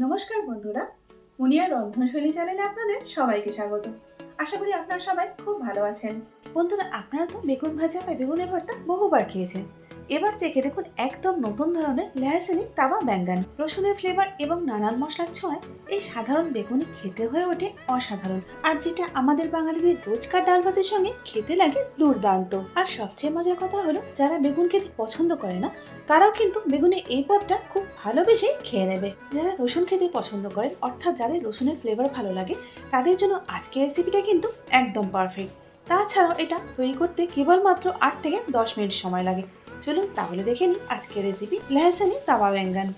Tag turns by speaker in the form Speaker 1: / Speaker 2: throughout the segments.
Speaker 1: নমস্কার বন্ধুরা মুনিয়া রন্ধনশৈলী চ্যানেলে আপনাদের সবাইকে স্বাগত। আশা করি আপনারা সবাই খুব ভালো আছেন। বন্ধুরা, আপনারা তো বেগুন ভাজা বা বেগুনের ভর্তা বহুবার খেয়েছেন। এবার চেখে দেখুন একদম নতুন ধরনের লেহাসেনি তাওয়া ব্যাঙ্গান। রসুনের ফ্লেভার এবং নানান মশলার ছোঁয়ায় এই সাধারণ বেগুনি খেতে হয়ে ওঠে অসাধারণ। আর যেটা আমাদের বাঙালিদের রোজকার ডাল ভাতের সঙ্গে খেতে লাগে দুর্দান্ত। আর সবচেয়ে মজার কথা হলো, যারা বেগুন খেতে পছন্দ করে না, তারাও কিন্তু বেগুনের এই পদটা খুব ভালোবেসে খেয়ে নেবে। যারা রসুন খেতে পছন্দ করেন, অর্থাৎ যাদের রসুনের ফ্লেভার ভালো লাগে, তাদের জন্য আজকের রেসিপিটা কিন্তু একদম পারফেক্ট তাছাড়াও এটা তৈরি করতে কেবলমাত্র আট থেকে দশ মিনিট সময় লাগে। চলুন তাহলে দেখে নিই আজকের রেসিপি লেহাসানি তাওয়া ব্যাঙ্গান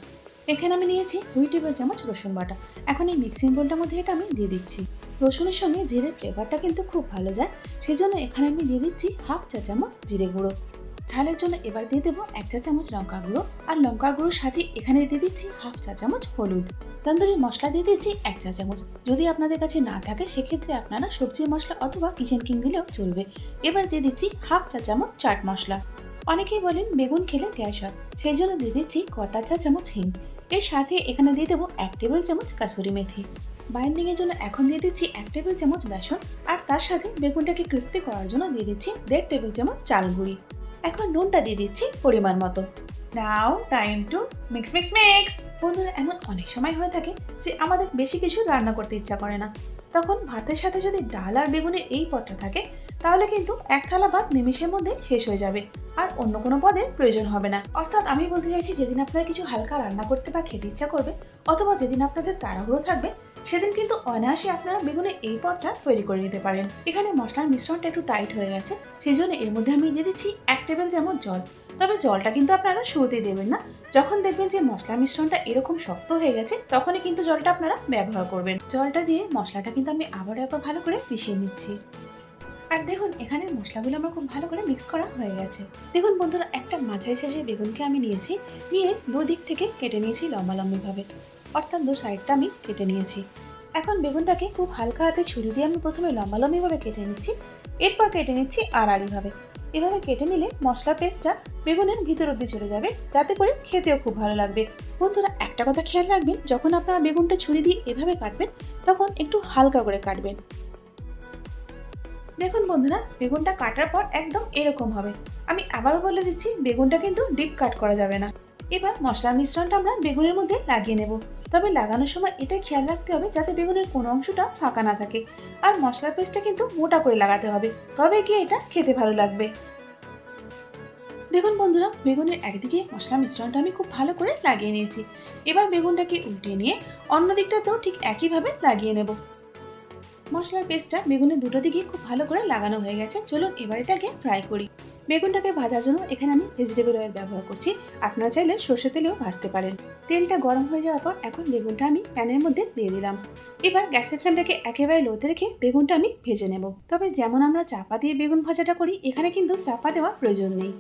Speaker 1: এখানে আমি নিয়েছি দুই টেবিল চামচ রসুন বাটা। এখন এই মিক্সিং বোলটার মধ্যে এটা আমি দিয়ে দিচ্ছি। রসুনের সঙ্গে জিরে ফ্লেভারটা কিন্তু খুব ভালো যায় সেই জন্য এখানে আমি দিয়ে দিচ্ছি হাফ চা চামচ জিরে গুঁড়ো। ঝালের জন্য এবার দিয়ে দেবো এক চা চামচ লঙ্কা গুঁড়ো, আর লঙ্কা গুঁড়োর সাথে এখানে দিয়ে দিচ্ছি হাফ চা চামচ হলুদ। তন্দুরি মশলা দিয়ে দিচ্ছি এক চা চামচ। যদি আপনাদের কাছে না থাকে, সেক্ষেত্রে আপনারা সবজি মশলা অথবা কিচেন কিং দিলেও চলবে। এবার দিয়ে দিচ্ছি হাফ চা চামচ চাট মশলা। অনেকেই বলেন বেগুন খেলে গ্যাস হয়, সেই জন্য দিয়ে দিচ্ছি কটা চা চামচ হিং। এর সাথে এখানে দিয়ে দেবো এক টেবিল চামচ কাসুরি মেথি। বাইন্ডিং এর জন্য এখন দিয়ে দিচ্ছি এক টেবিল চামচ বেসন, আর তার সাথে বেগুনটাকে ক্রিস্পি করার জন্য দিয়ে দিচ্ছি দেড় টেবিল চামচ চাল গুঁড়ি। এখন নুনটা দিয়ে দিচ্ছি পরিমাণ মতো। Now time to mix mix mix বন্ধুরা, এমন অনেক সময় হয়ে থাকে যে আমাদের বেশি কিছু রান্না করতে ইচ্ছা করে না। তখন ভাতের সাথে যদি ডাল আর বেগুনের এই পদটা থাকে, তাহলে কিন্তু এক থালা ভাত নিমিষের মধ্যে শেষ হয়ে যাবে। আর অন্য কোনো পদের প্রয়োজন হবে না। অর্থাৎ আমি বলতে চাইছি, যেদিন আপনারা কিছু হালকা রান্না করতে বা খেতে ইচ্ছা করবে অথবা যেদিন আপনাদের তাড়াহুড়ো থাকবে, সেদিন কিন্তু অনায়াসে আপনারা বেগুনের এই পদটা তৈরি করে নিতে পারেন। এখানে মশলার মিশ্রণটা একটু টাইট হয়ে গেছে, সেই জন্য এর মধ্যে আমি দিয়ে দিচ্ছি এক টেবিল যেমন জল। তবে জলটা কিন্তু আপনারা শুরুতেই দেবেন না। যখন দেখবেন যে মশলার মিশ্রণটা এরকম শক্ত হয়ে গেছে, তখনই কিন্তু জলটা আপনারা ব্যবহার করবেন। জলটা দিয়ে মশলাটা কিন্তু আমি আবার একবার ভালো করে মিশিয়ে নিচ্ছি। আর দেখুন এখানে মশলাগুলো আমার খুব ভালো করে মিক্স করা হয়ে গেছে। দেখুন বন্ধুরা, একটা মাঝারি সাইজের বেগুনকে আমি নিয়েছি, নিয়ে দুদিক থেকে কেটে নিয়েছি লম্বা লম্বিভাবে অর্থাৎ দু সাইডটা আমি কেটে নিয়েছি। এখন বেগুনটাকে খুব হালকা হাতে ছুরি দিয়ে আমি প্রথমে লম্বা লম্বিভাবে কেটে নিচ্ছি, এরপর কেটে নিচ্ছি আড়াআড়িভাবে। এভাবে কেটে নিলে মশলার পেস্টটা বেগুনের ভিতর অব্দি চলে যাবে, যাতে করে খেতেও খুব ভালো লাগবে। বন্ধুরা, একটা কথা খেয়াল রাখবেন, যখন আপনারা বেগুনটা ছুরি দিয়ে এভাবে কাটবেন, তখন একটু হালকা করে কাটবেন। দেখুন বন্ধুরা, বেগুনটা কাটার পর একদম এরকম হবে। আমি আবারও বলে দিচ্ছি, বেগুনটা কিন্তু ডিপ কাট করা যাবে না। এবার মশলার মিশ্রণটা আমরা বেগুনের মধ্যে লাগিয়ে নেব। তবে লাগানোর সময় এটা খেয়াল রাখতে হবে যাতে বেগুনের কোনো অংশটা ফাঁকা না থাকে। আর মশলার পেস্টটা কিন্তু মোটা করে লাগাতে হবে, তবে গিয়ে এটা খেতে ভালো লাগবে। দেখুন বন্ধুরা, বেগুনের একদিকে মশলা মিশ্রণটা আমি খুব ভালো করে লাগিয়ে নিয়েছি। এবার বেগুনটাকে উল্টিয়ে নিয়ে অন্য দিকটাতেও ঠিক একইভাবে লাগিয়ে নেব। মশলার পেস্টটা বেগুনের দুটো দিকে খুব ভালো করে লাগানো হয়ে গেছে। চলুন এবার এটাকে ফ্রাই করি। বেগুনটাকে ভাজার জন্য এখানে আমি ভেজিটেবল অয়েল ব্যবহার করছি। আপনারা চাইলে সর্ষে তেলেও ভাজতে পারেন। তেলটা গরম হয়ে যাওয়ার পর এখন বেগুনটা আমি প্যানের মধ্যে দিয়ে দিলাম। এবার গ্যাসের ফ্লেমটাকে একেবারে লোতে রেখে বেগুনটা আমি ভেজে নেব। তবে যেমন আমরা চাপা দিয়ে বেগুন ভাজাটা করি, এখানে কিন্তু চাপা দেওয়া প্রয়োজন নেই।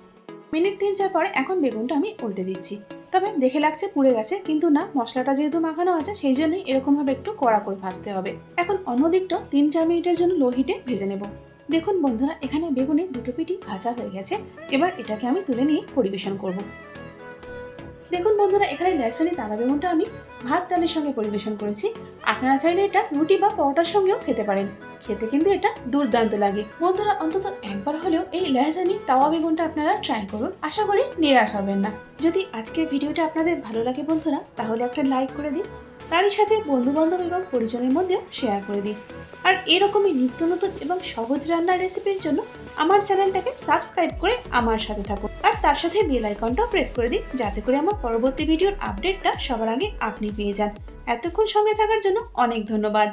Speaker 1: মিনিট তিন চার পরে এখন বেগুনটা আমি উল্টে দিচ্ছি। তবে দেখে লাগছে পুড়ে গেছে, কিন্তু না, মশলাটা যেহেতু মাখানো আছে, সেই জন্যই এরকমভাবে একটু কড়া করে ভাজতে হবে। এখন অন্য দিকটা তিন চার মিনিটের জন্য লো হিটে ভেজে নেব। দেখুন বন্ধুরা, এখানে বেগুনে দুটো পিটি ভাজা হয়ে গেছে। এবার এটাকে আমি তুলে নিয়ে পরিবেশন করব। দেখুন বন্ধুরা, এখানে লেসানি তারা বেগুনটা আমি ভাত ডালের সঙ্গে পরিবেশন করেছি। আপনারা চাইলে এটা রুটি বা পরোটার সঙ্গেও খেতে পারেন। খেতে কিন্তু এটা দুর্দান্ত লাগে। বন্ধুরা, অন্তত একবার হলেও এই লেহাজানি তাওয়া বেগুনটা আপনারা ট্রাই করুন। আশা করি নিরাশ হবেন না। যদি আজকের ভিডিওটা আপনাদের ভালো লাগে বন্ধুরা, তাহলে একটা লাইক করে দিন। তারই সাথে বন্ধু বান্ধব এবং পরিজনের মধ্যেও শেয়ার করে দিন। আর এরকমই নিত্য নতুন এবং সহজ রান্নার রেসিপির জন্য আমার চ্যানেলটাকে সাবস্ক্রাইব করে আমার সাথে থাকুন। আর তার সাথে বেল আইকনটাও প্রেস করে দিন, যাতে করে আমার পরবর্তী ভিডিওর আপডেটটা সবার আগে আপনি পেয়ে যান। এতক্ষণ সঙ্গে থাকার জন্য অনেক ধন্যবাদ।